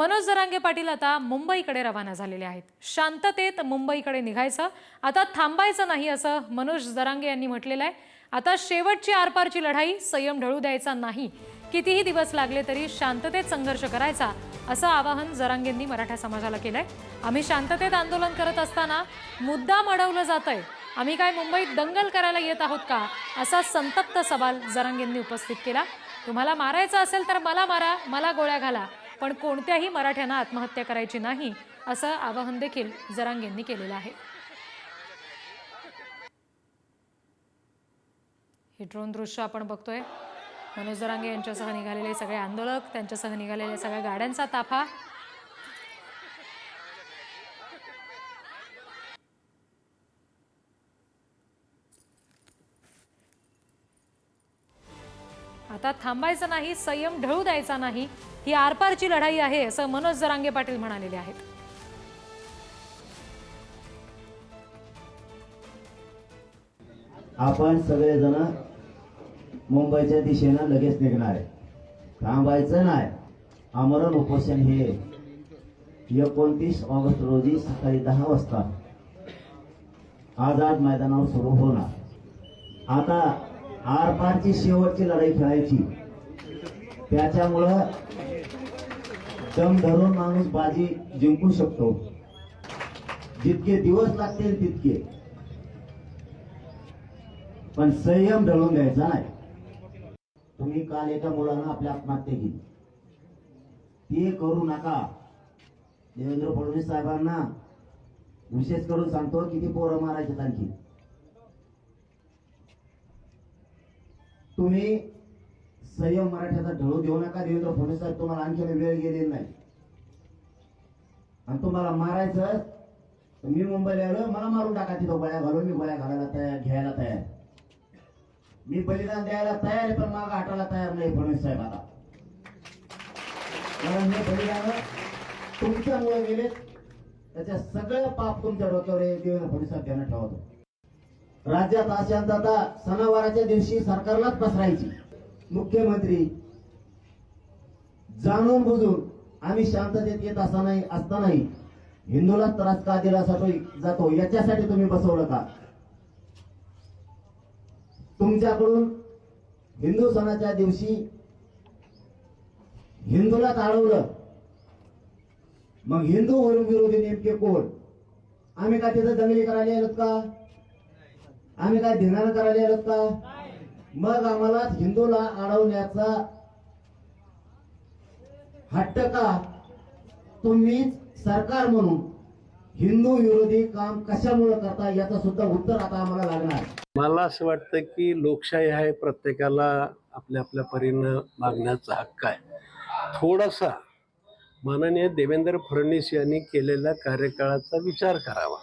मनोज जरांगे पाटील आता मुंबईकडे रवाना झालेले आहेत. शांततेत मुंबईकडे निघायचं आता थांबायचं नाही असं मनोज जरांगे यांनी म्हटलेलं आहे. आता शेवटची आरपारची लढाई संयम ढळू द्यायचा नाही. कितीही दिवस लागले तरी शांततेत संघर्ष करायचा असं आवाहन जरांगेंनी मराठा समाजाला केलंय. आम्ही शांततेत आंदोलन करत असताना मुद्दाम अडवलं जातंय. आम्ही काय मुंबईत दंगल करायला येत आहोत का? असा संतप्त सवाल जरांगेंनी उपस्थित केला. तुम्हाला मारायचं असेल तर मला मारा मला गोळ्या घाला. पण कोणत्याही मराठ्यांना आत्महत्या करायची नाही असं आवाहन देखील जरांगेंनी केलेलं आहे. हे ड्रोन दृश्य आपण बघतोय. मनोज जरांगे यांच्यासह निघालेले सगळे आंदोलक त्यांच्यासह निघालेल्या सगळ्या गाड्यांचा ताफा. आता थांबायचं नाही संयम ढळू द्यायचा नाही ही आरपारची लढाई आहे असं मनोज जरांगे पाटील म्हणालेले आहेत. आपण सगळेजण मुंबईच्या दिशेनं लगेच निघणार आहे. थांबायचं नाही. आमरण उपोषण हे एकोणतीस ऑगस्ट रोजी सकाळी दहा वाजता आझाद मैदानावर सुरू होणार. आता आरपारची शेवटची लढाई खेळायची. त्याच्यामुळं दम धरून माणूस बाजी जिंकू शकतो. जितके दिवस लागतील तितके. पण संयम ढळून द्यायचा नाही. तुम्ही काल एका मुलानं आपल्या आत्महत्या केली. ते करू नका. देवेंद्र फडणवीस साहेबांना विशेष करून सांगतो किती पोरं मारायचे आणखी. तुम्ही संयम मराठ्याचा ढळू देऊ नका. देवेंद्र फडणवीस साहेब तुम्हाला आणखी वेळ गेलेली नाही. आणि तुम्हाला मारायचं मी मुंबईला आलो मला मारून टाका तिथं गोळ्या घालून. मी गोळ्या घालायला तयार घ्यायला तयार. मी बलिदान द्यायला तयार आहे पण माग हटायला तयार नाही फडणवीस साहेब आता. कारण हे बलिदान तुमच्यामुळे गेले. त्याच्या सगळं पाप तुमच्या डोक्यावर देवेंद्र फडणवीस साहेब त्यांना ठेवतो राज्यात अशांतता सणावाराच्या दिवशी सरकारलाच पसरायची. मुख्यमंत्री जाणून बुजून आम्ही शांततेत येत असतानाही असतानाही हिंदूलाच त्रास का दिला जातो. जातो याच्यासाठी तुम्ही बसवलं का? तुमच्याकडून हिंदू सणाच्या दिवशी हिंदूलाच अडवलं मग हिंदू वरून विरोधी नेमके कोण? आम्ही का तिथं दंगली करायला आलोत का? आम्ही काय धिंगाणं करायला आलो का? मग आम्हाला हिंदूला अडवण्याचा हट्ट का? तुम्हीच सरकार म्हणून हिंदू विरोधी काम कशामुळे करता याचं सुद्धा उत्तर आता आम्हाला लागणार. मला असं वाटतं की लोकशाही आहे प्रत्येकाला आपल्या आपल्या परीनं मागण्याचा हक्क आहे. थोडासा माननीय देवेंद्र फडणवीस यांनी केलेल्या कार्यकाळाचा विचार करावा.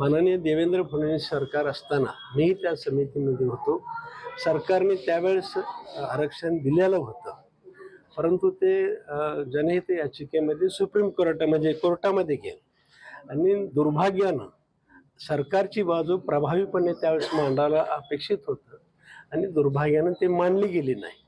माननीय देवेंद्र फडणवीस सरकार असताना मी त्या समितीमध्ये होतो. सरकारने त्यावेळेस आरक्षण दिलेलं होतं. परंतु ते जनहित याचिकेमध्ये सुप्रीम कोर्टा म्हणजे कोर्टामध्ये गेलं. आणि दुर्भाग्यानं सरकारची बाजू प्रभावीपणे त्यावेळेस मांडायला अपेक्षित होतं आणि दुर्भाग्यानं ते मानली गेली नाही.